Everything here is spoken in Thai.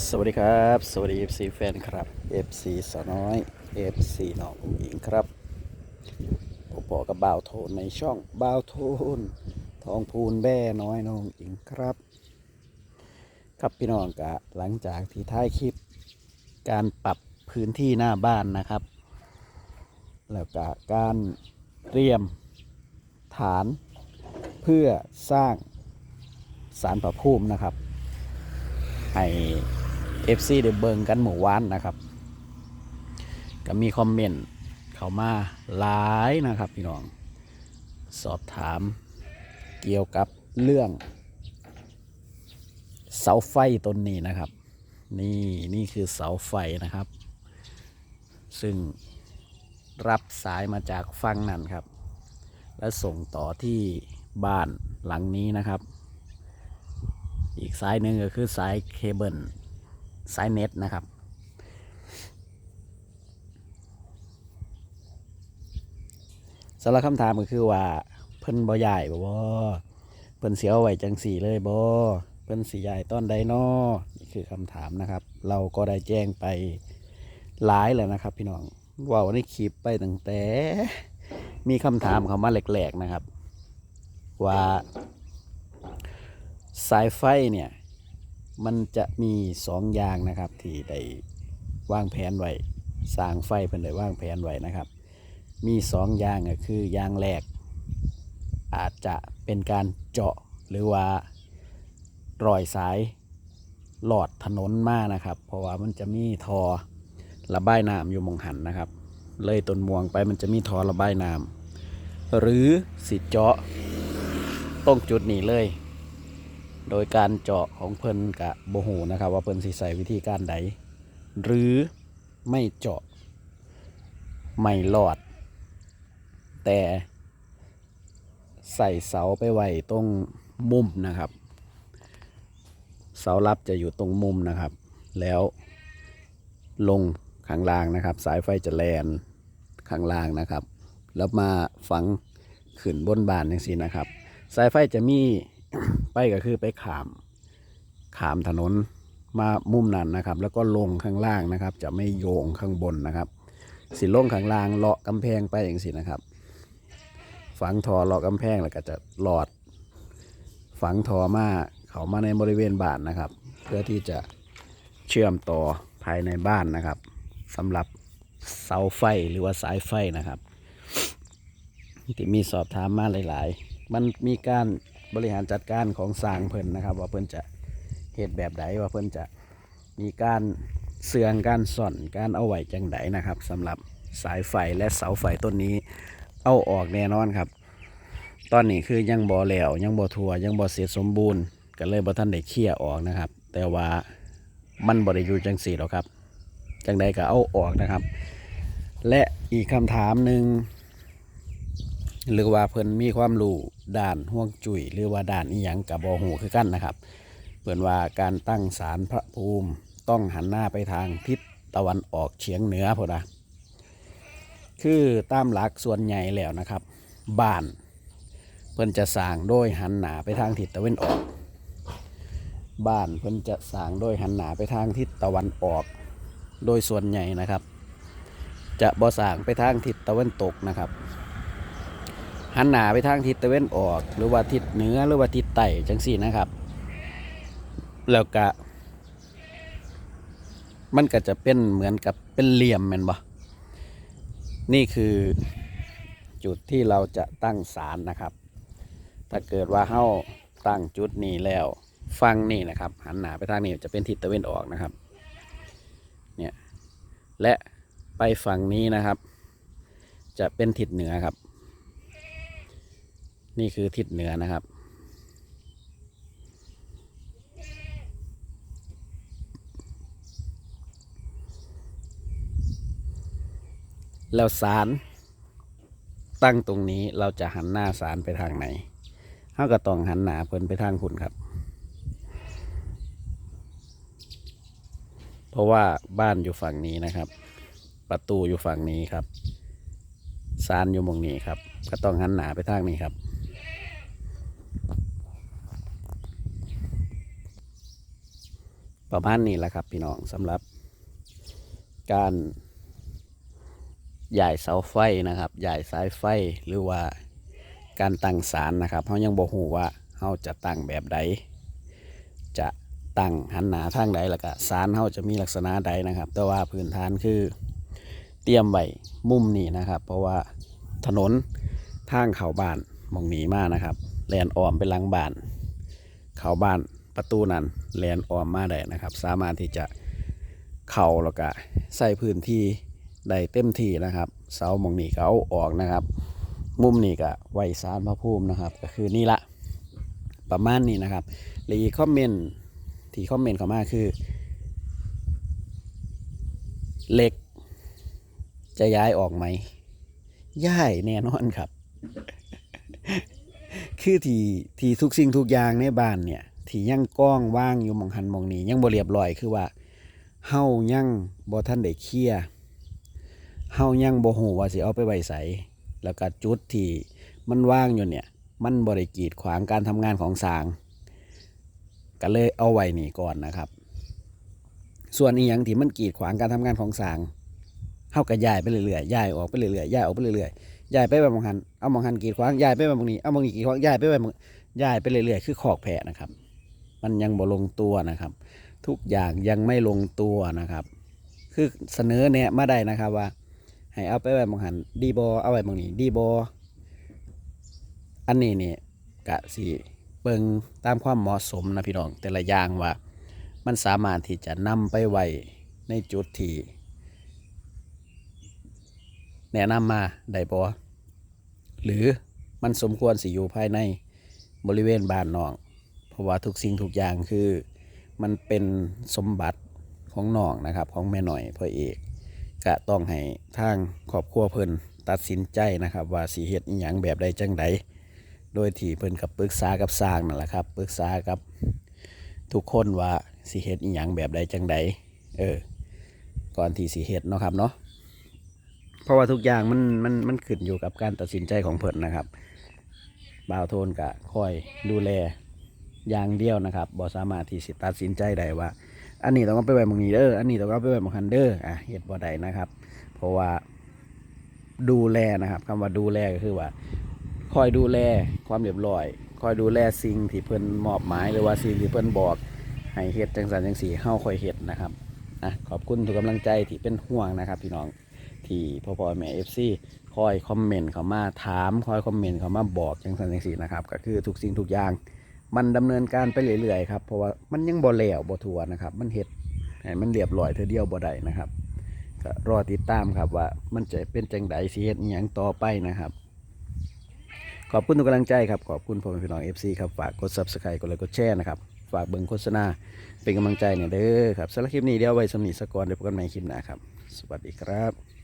สวัสดีครับ สวัสดี FC แฟนครับ FC สาวน้อย FC น้องหญิงครับผมบอกกับบ่าวโทนในช่องบ่าวโทนทองพูนแบ่น้อยน้องหญิงครับ ครับพี่น้องกะหลังจากที่ท้ายคลิป การปรับพื้นที่หน้าบ้านนะครับ แล้วก็การเตรียมฐานเพื่อสร้างสารประภูมินะครับให้ FC ได้เบิงกันหมู่วานนะครับ ก็มีคอมเมนต์เข้ามาหลายนะครับพี่น้อง สอบถามเกี่ยวกับเรื่อง เสาไฟต้นนี้นะครับ นี่นี่คือเสาไฟนะครับ ซึ่งรับสายมาจากฝั่งนั้นครับ และส่งต่อที่บ้านหลังนี้นะครับ อีกสายหนึ่งก็คือสายเคเบิล สายเน็ตนะครับสำหรับคำถามก็คือว่าเพิ่นบ่ใหญ่บ่บ่เพิ่นเสียเอาไว้จังสี่เลยบ่เพิ่นสีใหญ่ตอนใดนอนี่คือคำถามนะครับ เราก็ได้แจ้งไปหลายแล้วนะครับ พี่น้องว่าในนี้คลิปไปตั้งแต่ มีคำถามเข้ามาแหลกๆนะครับ ว่าสายไฟเนี่ย มันจะมีสองอย่างนะครับ ที่ได้วางแผนไว้สร้างไฟเพิ่นได้วางแผนไว้นะครับ มีสองอย่างก็คืออย่างแรก อาจจะเป็นการเจาะหรือว่ารอยสายหลอดถนนมานะครับ เพราะว่ามันจะมีทอระบายน้ำอยู่มองหันนะครับ เลยต้นม่วงไปมันจะมีทอระบายน้ำหรือสิเจาะตรงจุดนี้เลย โดยการเจาะของเพิ่นกะโบหูนะครับ ว่าเพิ่นสิใส่วิธีการใดหรือไม่เจาะไม่หลอด แต่ใส่เสาไปไว้ตรงมุมนะครับ เสารับจะอยู่ตรงมุมนะครับ แล้วลงข้างล่างนะครับ สายไฟจะแลนข้างล่างนะครับ แล้วมาฝังขึ้นบนบานอย่างนี้นะครับ สายไฟจะมี ไปก็คือไปขามขามถนนมามุมนั้นนะครับ แล้วก็ลงข้างล่างนะครับ จะไม่โยงข้างบนนะครับ สิลงข้างล่างเลาะกำแพงไปอย่างสินะครับ ฝังทอเลาะกำแพงแล้วก็จะหลอด ฝังทอมาเขามาในบริเวณบ้านนะครับ เพื่อที่จะเชื่อมต่อภายในบ้านนะครับสำหรับเสาไฟหรือว่าสายไฟนะครับที่มีสอบถามมาหลาย ๆ มันมีการ บริหารจัดการของสร้างเพิ่นนะครับ ว่าเพิ่นจะเหตุแบบใดว่าเพิ่นจะมีการเสื่องการส่อนการเอาไหว้จังไดนะครับสำหรับสายไฟและเสาไฟต้นนี้เอาออกแน่นอนครับ ตอนนี้คือยังบ่แล้วยังบ่ทัวยังบ่เสร็จสมบูรณ์ก็เลยบ่ทันได้เคลียออกนะครับ แต่ว่ามันบ่ได้อยู่จังสี่หรอกครับ จังใดก็เอาออกนะครับ และอีกคำถามหนึ่ง หรือว่าเพิ่นมีความรู้ด้านห่วงจุ้ยหรือว่าด้านอีหยังกับบอหูคือกันนะครับ เพิ่นว่าการตั้งศาลพระภูมิต้องหันหน้าไปทางทิศตะวันออกเฉียงเหนือพุ่นะคือตามหลักส่วนใหญ่แล้วนะครับบ้านเพิ่นจะสร้างโดยหันหน้าไปทางทิศตะวันออก บ้านเพิ่นจะสร้างโดยหันหน้าไปทางทิศตะวันออก โดยส่วนใหญ่นะครับ จะบ่สร้างไปทางทิศตะวันตกนะครับ หันหน้าไปทางทิศตะเวนออก หรือว่าทิศเหนือหรือว่าทิศใต้จังสี่นะครับ แล้วก็ มันก็จะเป็นเหมือนกับเป็นเหลี่ยมแมันบ่นี่คือจุดที่เราจะตั้งศาลนะครับ ถ้าเกิดว่าเฮาตั้งจุดนี้แล้วฟังนี่นะครับ หันหน้าไปทางนี้จะเป็นทิศตะเวนออกนะครับ เนี่ย และไปฝั่งนี้นะครับ จะเป็นทิศเหนือครับ นี่คือทิศเหนือนะครับ แล้วสารตั้งตรงนี้เราจะหันหน้าสารไปทางไหนเราก็ต้องหันหน้าเพิ่นไปทางคุณครับ เพราะว่าบ้านอยู่ฝั่งนี้นะครับ ประตูอยู่ฝั่งนี้ครับสารอยู่มงนี้ครับ ก็ต้องหันหน้าไปทางนี้ครับ ประมาณนี้แหละครับ พี่น้องสำหรับ การย้ายเสาไฟนะครับย้ายสายไฟหรือว่าการตั้งศาลนะครับเขายังบอกหูว่าเขาจะตั้งแบบใด จะตั้งหันหนาทางใดแล้วก็ศาลเขาจะมีลักษณะใดนะครับ แต่ว่าพื้นฐานคือเตรียมไว้มุมนี้นะครับ เพราะว่าถนนทางเข้าบ้านมองหนีมากนะครับแลนอ้อมไปลังบ้าน เข้าบ้าน ประตูนั้นแลนออมมาได้นะครับ สามารถที่จะเข้าแล้วก็ใส่พื้นที่ได้เต็มที่นะครับ เสามองนี้ก็เอาออกนะครับ มุมนี้ก็ไว้สารพระภูมินะครับ ก็คือนี่ละประมาณนี้นะครับหรืออีกคอมเมนต์ที่คอมเมนต์เข้ามาคือเหล็ก จะย้ายออกไหมย้ายแน่นอนครับ คือที่ที่ทุกสิ่งทุกอย่างในบ้านเนี่ย ที่ยังก้องว่างอยู่มองหันมองนี้ ยังบ่เรียบร้อยคือว่าเฮายังบ่ทันได้เคลียเฮายังบ่ฮู้ว่าสิเอาไปไว้ไสแล้วก็จุดที่มันว่างอยู่เนี่ย มันบ่ได้กีดขวางการทำงานของสางก็เลยเอาไว้นี่ก่อนนะครับ ส่วนอีหยังที่มันกีดขวางการทำงานของสางเฮาก็ย้ายไปเรื่อยๆย้ายออกไปเรื่อยๆย้ายออกไปเรื่อยๆย้ายไปแบบมองหันเอามองหันกีดขวางย้ายไปแบบมองนี้เอามองนี้กีดขวางย้ายไปแบบมองย้ายไปเรื่อยๆคือขอกแพะนะครับ มันยังบ่ลงตัวนะครับ ทุกอย่างยังไม่ลงตัวนะครับ คือเสนอแนะมาได้นะครับว่า ให้เอาไปไว้บางหันดีบอเอาไว้บางนี้ดีบออันนี้เนี่ยกะสิเบิงตามความเหมาะสมนะพี่น้อง แต่ละอย่างว่า มันสามารถที่จะนำไปไว้ในจุดที่แนะนำมาได้บอหรือมันสมควรสิอยู่ภายในบริเวณบ้านน้อง เพราะว่าทุกสิ่งทุกอย่างคือมันเป็นสมบัติของน้องนะครับ ของแม่หน่อยพ่อเอกก็ต้องให้ทางครอบครัวเพิ่นตัดสินใจนะครับ ว่าสีเฮ็ดอหย่างแบบใดจังใดโดยที่เพิ่นกับปรึกษากับสร้างนั่นแหละครับปรึกษากับทุกคนว่าสีเฮ็ดอหย่างแบบใดจังใดเออก่อนที่สีเฮ็ดเนาะครับเนาะเพราะว่าทุกอย่างมันมันมันขึ้นอยู่กับการตัดสินใจของเพิ่นนะครับบ่าวโทนก็คอยดูแล อย่างเดียวนะครับบ่สามารถที่สิตัดสินใจได้ว่า อันนี้ต้องเอาไปไว้หมองนี้เด้ออันนี้ต้องเอาไปไว้หมองคันเด้ออะเหตุบ่ได้นะครับ เพราะว่าดูแลนะครับคำว่าดูแลก็คือว่า คอยดูแลความเรียบร้อย คอยดูแลสิ่งที่เพิ่นมอบหมายหรือว่าสิ่งที่เพิ่นบอกให้เฮ็ดจังสันจังสีเฮาคอยเฮ็ดนะครับอะขอบคุณทุกกำลังใจที่เป็นห่วงนะครับ พี่น้องที่พ่อพ่อแม่ FC คอยคอมเมนต์เข้ามาถามคอยคอมเมนต์เข้ามาบอกจังสันจังสีนะครับ ก็คือทุกสิ่งทุกอย่าง มันดำเนินการไปเรื่อยๆครับเพราะว่ามันยังบ่แล้วบ่ทัวนะครับ มันเห็ดให้มันเรียบร้อยเธอเดียวบ่ได้นะครับก็รอติดตามครับว่ามันจะเป็นจังไดสิเฮ็ดอหยังต่อไปนะครับ ขอบคุณทุกกำลังใจครับ ขอบคุณพ่อแม่พี่น้อง FC ครับฝากกด Subscribe กดไลค์กดแชร์นะครับ ฝากเบิ่งโฆษณาเป็นกำลังใจเนี่ยเด้อครับสำหรับคลิปนี้เดี๋ยวไว้สำนีสกก่อนเดี๋ยวพบกันใหม่คลิปหน้าครับ สวัสดีครับ